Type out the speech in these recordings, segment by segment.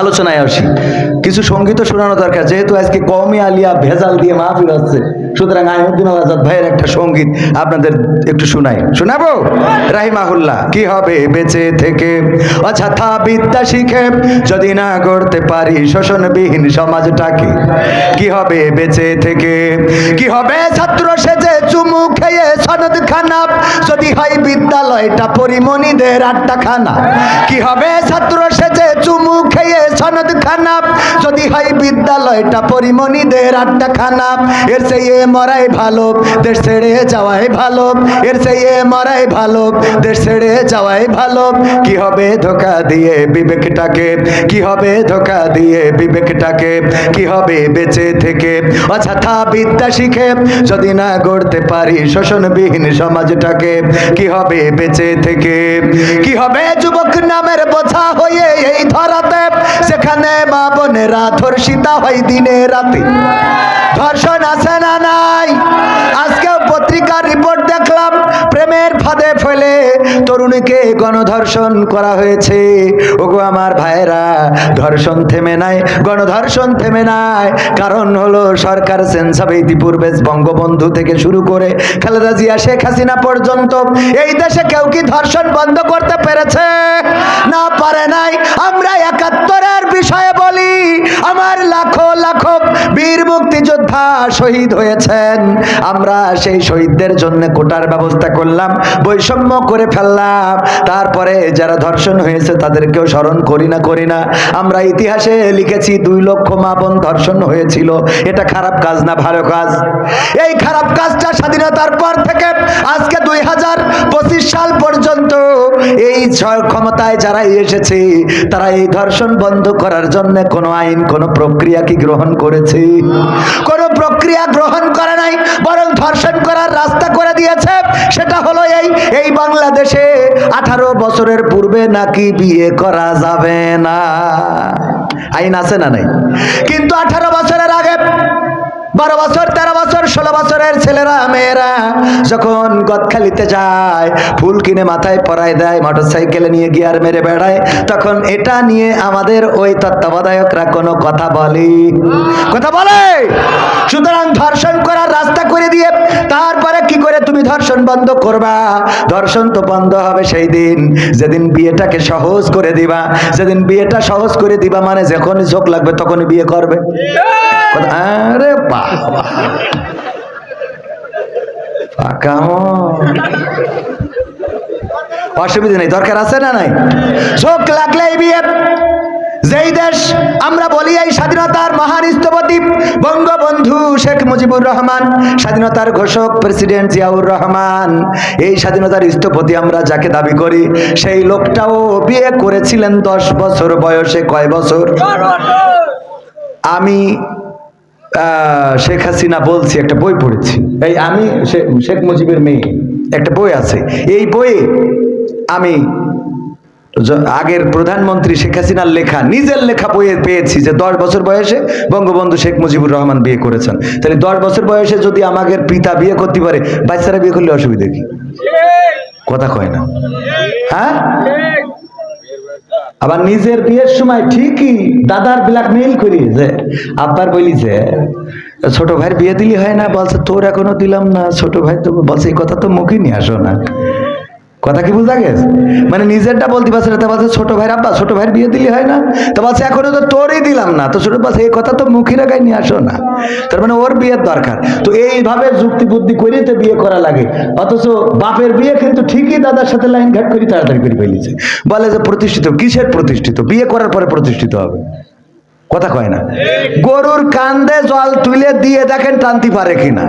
আলোচনায় আসি। কিছু সংগীত শোনানো দরকার, যেহেতু আজকে কমই আলিয়া ভেজাল দিয়ে মাহফিল হচ্ছে, সুতরাং আইমুদ্দিন আজাদ ভাইয়ের একটা সংগীত আপনাদের একটু শোনাই। শোনাবো? রাহিমাহুল্লাহ, কি হবে বেঁচে থেকে? অযথা বিদ্যা শিখে, যদি না করতে পারি শোষণবিহীন সমাজটাকে, কি হবে বেঁচে থেকে? কি হবে ছাত্র সেজে চুমু খেয়ে সনদ খানা যদি হয় বিদ্যালয়টা পরিমণিদের আটটা খানা কি হবে ছাত্র সেজে চুমু খেয়ে সনদ খানা যদি হয় বিদ্যালয়টা পরিমণিদের আটটা খানা এর মরাই ভালো, দেশ ছেড়ে যাওয়াই ভালো, এর মরাই ভালো, দেশ ছেড়ে যাওয়াই ভালো। কি হবে ধোকা দিয়ে বিবেকটাকে? কি হবে ধোকা দিয়ে বিবেকটাকে? কি হবে বেঁচে থেকে? অযথা বিদ্যা শিখে যদি না গড়তে পারি শোষণবিহীন সমাজটাকে, কি হবে বেঁচে থেকে? কি হবে যুবক নামের বোঝা হয়ে এই ধরাতে? সেখানে মা বোনেরা ধর্ষিতা হয় দিনে রাতে। ধর্ষণ আছে না নাই? আজকে পত্রিকার রিপোর্ট দেখলাম, প্রেমের ফাঁদে ফেলে তরুণীকে গণধর্ষণ করা হয়েছে। ওগো আমার ভাইয়েরা, ধর্ষণ থেমে নাই, গণধর্ষণ থেমে নাই। কারণ হলো সরকার সেন্সাবে ইতিপূর্বে বঙ্গবন্ধু থেকে শুরু করে খালেদা জিয়া, শেখ হাসিনা পর্যন্ত এই দেশে কেউ কি ধর্ষণ বন্ধ করতে পেরেছে? না পারে নাই। আমরা একাত্তরের বিষয়ে বলি, আমার লাখো লাখো বীর মুক্তিযোদ্ধা শহীদ হয়েছেন। আমরা সেই শহীদদের জন্য কোটার ব্যবস্থা করলাম বৈষম্য করে ফেললাম। তারপরে যারা ধর্ষণ হয়েছে তাদেরকেও স্মরণ করি না করি না। আমরা ইতিহাসে লিখেছি, দুই লক্ষ মা বোন ধর্ষণ হয়েছিল। এটা খারাপ কাজ না, ভালো কাজ। এই খারাপ কাজটা স্বাধীনতার পর থেকে আজকে দুই হাজার পঁচিশ সাল পর্যন্ত এই ক্ষমতায় যারা এসেছে, তারা এই ধর্ষণ বন্ধ করার জন্য কোনো আইন, কোনো প্রক্রিয়া কি গ্রহণ করেছে? কোনো প্রক্রিয়া গ্রহণ করে নাই, বরং ধর্ষণ করার রাস্তা করে দিয়েছে। সেটা হলো এই এই বাংলাদেশে আঠারো বছরের পূর্বে নাকি বিয়ে করা যাবে না। আইন আছে না নাই? কিন্তু আঠারো বছরের আগে, বারো বছর, তেরো বছর, ষোলো বছরের ছেলেরা, মেয়েরা যখন গদখালিতে যায়, ফুল কিনে মাথায় পরায় দেয় মোটর সাইকেলে নিয়ে গিয়ার মেরে বেড়ায়, তখন এটা নিয়ে আমাদের ওই তত্ত্বাবধায়করা কোনো কথা বলে। কথা বলে! সুতরাং ধর্ষণ করার রাস্তা করে দিয়ে তারপরে কি করে তুমি ধর্ষণ বন্ধ করবা। ধর্ষণ তো বন্ধ হবে সেই দিন। যেদিন বিয়েটাকে সহজ করে দিবা, যেদিন বিয়েটা সহজ করে দিবা মানে যখনই চোখ লাগবে তখনই বিয়ে করবে। আরে বাবা। অসুবিধা নেই। দরকার আছে না নাই? চোখ লাগলেই বিয়ে। যেই দেশ আমরা বলি এই স্বাধীনতার মহান স্থপতি, বঙ্গবন্ধু শেখ মুজিবুর রহমান, স্বাধীনতার ঘোষক প্রেসিডেন্ট জিয়াউর রহমান। এই স্বাধীনতার স্থপতি আমরা যাকে দাবি করি, সেই লোকটাও বিয়ে করেছিলেন দশ বছর বয়সে, কয় বছর? আমি শেখ হাসিনা বলছি, একটা বই পড়েছি। এই আমি শেখ মুজিবের মেয়ে, একটা বই আছে। এই বইয়ে আমি আগের প্রধানমন্ত্রী শেখ হাসিনার লেখা, নিজের লেখা বইয়ে পেয়েছি যে দশ বছর বয়সে বঙ্গবন্ধু শেখ মুজিবুর রহমান বিয়ে করেছেন। তাহলে দশ বছর বয়সে যদি আমাদের পিতা বিয়ে করতে পারে, বাচ্চারা বিয়ে করলে অসুবিধা কি? কথা কয় না। হ্যাঁ? আবার নিজের বিয়ের সময় ঠিকই দাদার ব্ল্যাকমেইল করি যে, আব্বার বলি যে, ছোট ভাইয়ের বিয়ে দিলি হয় না, বলছে তোর এখনও দিলাম না, ছোট ভাই তো বলছে এই কথা তো মুখে নিয়ে আসো না। কথা কি বুঝা গেছে? মানে নিজেরটা বলতে পারছে না, তা ছোট ভাইয়ের আব্বা, ছোট ভাইয়ের বিয়ে দিলি হয় না? তো বলছে এখনও তো তোরই দিলাম না। তো ছোট বলছে, এই কথা তো মুখে রাখায় নিয়ে আসো না। তার মানে ওর বিয়ের দরকার। তো এইভাবে যুক্তি বুদ্ধি করে তো বিয়ে করা লাগে। অথচ বাপের বিয়ে কিন্তু ঠিকই দাদার সাথে লাইন ঘাট করি তাড়াতাড়ি করে ফেলেছে। বলে যে প্রতিষ্ঠিত, কিসের প্রতিষ্ঠিত? বিয়ে করার পরে প্রতিষ্ঠিত হবে। কথা কয় না। গরুর কান্দে জল তুলে দিয়ে দেখেন টানতে পারে কিনা।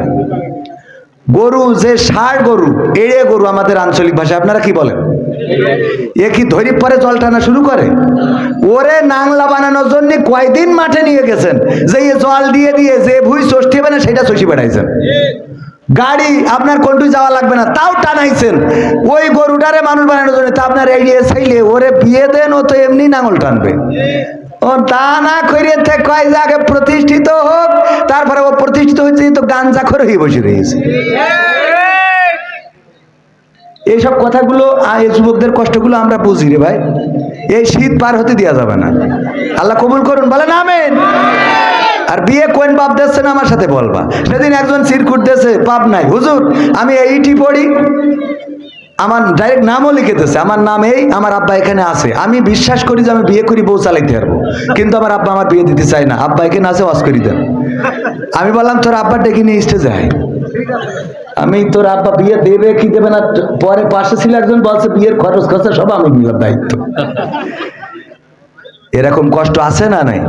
গরু যে ষাড় গরু, এড়ে গরু আমাদের আঞ্চলিক ভাষায়, আপনারা কি বলেন? এ কি ধরি পরে জল টানা শুরু করে? ওরে নাংলা বানানোর জন্য কয়দিন মাঠে নিয়ে গেছেন? যে জল দিয়ে দিয়ে যে ভুই ষষ্ঠী না সেটা শশী বেড়াইছেন গাড়ি আপনার কোনটু যাওয়া লাগবে না, তাও টানাইছেন। ওই গরুটারে মানুষ বানানোর জন্য তা আপনার এড়িয়ে চাইলে, ওরে বিয়ে দেন, ও তো এমনি নাঙল টানবে। ও তা না করে প্রতিষ্ঠিত হোক, তারপরে ও প্রতিষ্ঠিত হয়েছে, তো গাঞ্জা করে হয়ে বসে রয়েছে। এইসব কথাগুলো এই যুবকদের কষ্টগুলো আমরা বুঝি রে ভাই। এই শীত পার হতে দেওয়া যাবে না। আল্লাহ কবুল করুন, বলেন আমেন। আর বিয়ে কোন বাপ দিচ্ছে না আমার সাথে বলবা? সেদিন একজন চিরকুট দিয়েছে পাপ নাই। হুজুর, আমি এইটি পড়ি। আমার ডাইরেক্ট নামও লিখে আমার নাম এই, আমার আব্বা এখানে আছে। আমি বিশ্বাস করি যে আমি বিয়ে করি, বউ চালাইতে পারব। কিন্তু আমার আব্বা আমার বিয়ে দিতে চায় না। আব্বা এখানে আছে, ওয়াজ করি দেন। আমি বললাম, তোর আব্বা ডেকে নিয়ে স্টেজে যায় আমি, তোর আব্বা বিয়ে দেবে কি দেবে না? পরে পাশে ছিল একজন, বলছে, বিয়ের খরচ খরচা সব আমি নিলাম দায়িত্ব। এরকম কষ্ট আছে না নাই?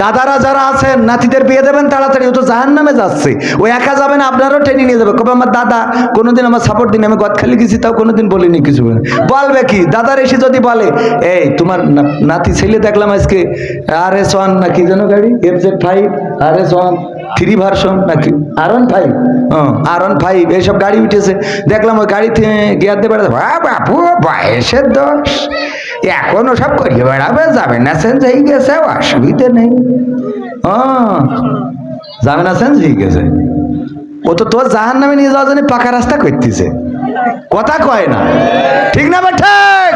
দাদারা যারা আছেন, নাতিদের বিয়ে দেবেন, তাড়াতাড়ি ও তো জাহান নামে যাচ্ছে। ও একা যাবে না আপনারও টেনে নিয়ে যাবে। কবে আমার দাদা কোনোদিন আমার সাপোর্ট দিন, আমি গদখালি গেছি, তাও কোনোদিন বলিনি কিছু বলবে কি? দাদার এসে যদি বলে, এই, তোমার নাতি ছেলে দেখলাম আজকে আর এস ওয়ান না কি যেন গাড়ি? F Z five R S one three version নাকি? আর ওয়ান ফাইভ হ্যাঁ আর ওয়ান ফাইভ এইসব গাড়ি উঠেছে। দেখলাম ওই গাড়িতে গিয়ার দিয়ে বেড়াতে বাপু বয়সের দোষ। এখনও সব করিয়ে বেড়াবে, যাবে না সেন্স হয়ে গেছে, অসুবিধে নেই। হ্যাঁ যাবে না আছে। ও তো তোর জাহান নামে নিয়ে যাওয়ার জন্য পাকা রাস্তা করতেছে। কথা কয় না। ঠিক না বা ঠিক?